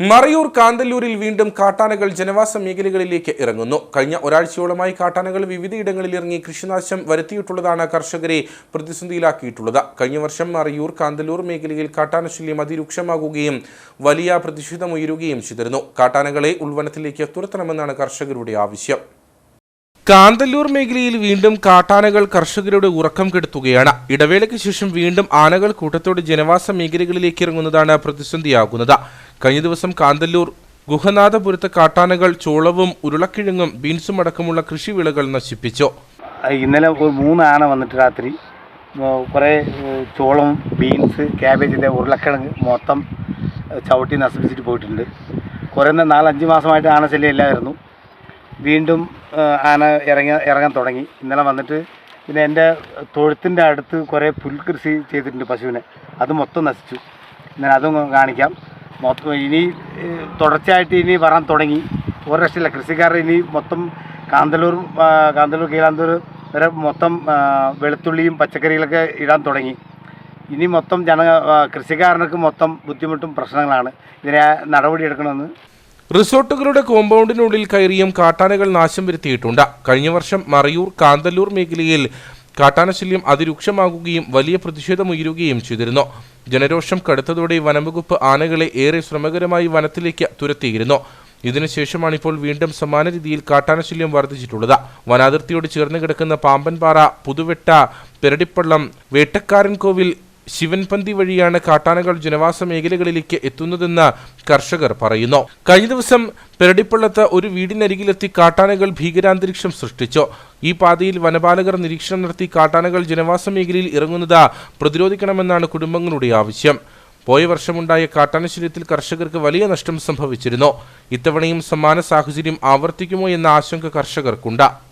മറയൂർ കാന്തല്ലൂരിൽ വീണ്ടും കാട്ടാനകൾ ജനവാസ മേഖലകളിലേക്ക് ഇറങ്ങുന്നു. കഴിഞ്ഞ ഒരാഴ്ചയോളമായി കാട്ടാനകൾ വിവിധയിടങ്ങളിൽ ഇറങ്ങി കൃഷിനാശം വരുത്തിയിട്ടുള്ളതാണ് കർഷകരെ പ്രതിസന്ധിയിലാക്കിയിട്ടുള്ളത്. കഴിഞ്ഞ വർഷം മറയൂർ കാന്തല്ലൂർ മേഖലയിൽ കാട്ടാനശല്യം അതിരൂക്ഷമാകുകയും വലിയ പ്രതിഷേധമുയരുകയും ചെയ്തിരുന്നു. കാട്ടാനകളെ ഉൾവനത്തിലേക്ക് തുരത്തണമെന്നാണ് കർഷകരുടെ ആവശ്യം. കാന്തല്ലൂർ മേഖലയിൽ വീണ്ടും കാട്ടാനകൾ കർഷകരുടെ ഉറക്കം കെടുത്തുകയാണ്. ഇടവേളയ്ക്ക് ശേഷം വീണ്ടും ആനകൾ കൂട്ടത്തോടെ ജനവാസ മേഖലകളിലേക്ക് ഇറങ്ങുന്നതാണ് പ്രതിസന്ധിയാകുന്നത്. കഴിഞ്ഞ ദിവസം കാന്തല്ലൂർ ഗുഹനാഥപുരത്ത് കാട്ടാനകൾ ചോളവും ഉരുളക്കിഴങ്ങും ബീൻസും അടക്കമുള്ള കൃഷിവിളകൾ നശിപ്പിച്ചു. ഇന്നലെ മൂന്ന് ആന വന്നിട്ട് രാത്രി. കുറേ ചോളം ബീൻസ് ക്യാബേജിന്റെ ഉരുളക്കിഴങ്ങ് മൊത്തം ചവിട്ടി നശിപ്പിച്ചിട്ട് പോയിട്ടുണ്ട്. കുറേ നാലഞ്ച് മാസമായിട്ട് ആന ശല്യം ഇല്ലായിരുന്നു വീണ്ടും ആന ഇറങ്ങി ഇറങ്ങാൻ തുടങ്ങി. ഇന്നലെ വന്നിട്ട് പിന്നെ എന്റെ തൊഴുത്തിന്റെ അടുത്ത് കുറേ പുൽകൃഷി ചെയ്തിട്ടുണ്ട് പശുവിനെ. അത് മൊത്തം നശിച്ചു. ഞാൻ അതും കാണിക്കാം. മൊത്തം ഇനി തുടർച്ചയായിട്ട് ഇനി വരാൻ തുടങ്ങി. ഒരു രക്ഷയില്ല. കൃഷിക്കാർ ഇനി മൊത്തം കാന്തല്ലൂർ കാന്തല്ലൂർ കീഴാന്തൂർ വരെ മൊത്തം വെളുത്തുള്ളിയും പച്ചക്കറികളൊക്കെ ഇടാൻ തുടങ്ങി. ഇനി മൊത്തം ജന കൃഷിക്കാരനൊക്കെ മൊത്തം ബുദ്ധിമുട്ടും പ്രശ്നങ്ങളാണ്. ഇതിനെ നടപടി എടുക്കണമെന്ന് റിസോർട്ടുകളുടെ കോമ്പൗണ്ടിനുള്ളിൽ കയറിയും കാട്ടാനകൾ നാശം വരുത്തിയിട്ടുണ്ട്. കഴിഞ്ഞ വർഷം മറയൂർ കാന്തല്ലൂർ മേഖലയിൽ കാട്ടാനശല്യം അതിരൂക്ഷമാകുകയും വലിയ പ്രതിഷേധമുയരുകയും ചെയ്തിരുന്നു. ജനരോഷം കടുത്തതോടെ വനംവകുപ്പ് ആനകളെ ഏറെ ശ്രമകരമായി വനത്തിലേക്ക് തുരത്തിയിരുന്നു. ഇതിനുശേഷമാണ് ഇപ്പോൾ വീണ്ടും സമാന രീതിയിൽ കാട്ടാനശല്യം വർദ്ധിച്ചിട്ടുള്ളത്. വനാതിർത്തിയോട് ചേർന്ന് കിടക്കുന്ന പാമ്പൻപാറ പുതുവെട്ട പെരടിപ്പള്ളം വേട്ടക്കാരൻ കോവിൽ ശിവൻപന്തി വഴിയാണ് കാട്ടാനകൾ ജനവാസ മേഖലകളിലേക്ക് എത്തുന്നതെന്ന് കർഷകർ പറയുന്നു. കഴിഞ്ഞ ദിവസം പെരടിപ്പള്ളത്ത് ഒരു വീടിനരികിലെത്തി കാട്ടാനകൾ ഭീകരാന്തരീക്ഷം സൃഷ്ടിച്ചു. ഈ പാതയിൽ വനപാലകർ നിരീക്ഷണം നടത്തി കാട്ടാനകൾ ജനവാസ മേഖലയിൽ ഇറങ്ങുന്നത് പ്രതിരോധിക്കണമെന്നാണ് കുടുംബങ്ങളുടെ ആവശ്യം. പോയ വർഷമുണ്ടായ കാട്ടാനശല്യത്തിൽ കർഷകർക്ക് വലിയ നഷ്ടം സംഭവിച്ചിരുന്നു. ഇത്തവണയും സമാന സാഹചര്യം ആവർത്തിക്കുമോ എന്ന ആശങ്ക കർഷകർക്കുണ്ട്.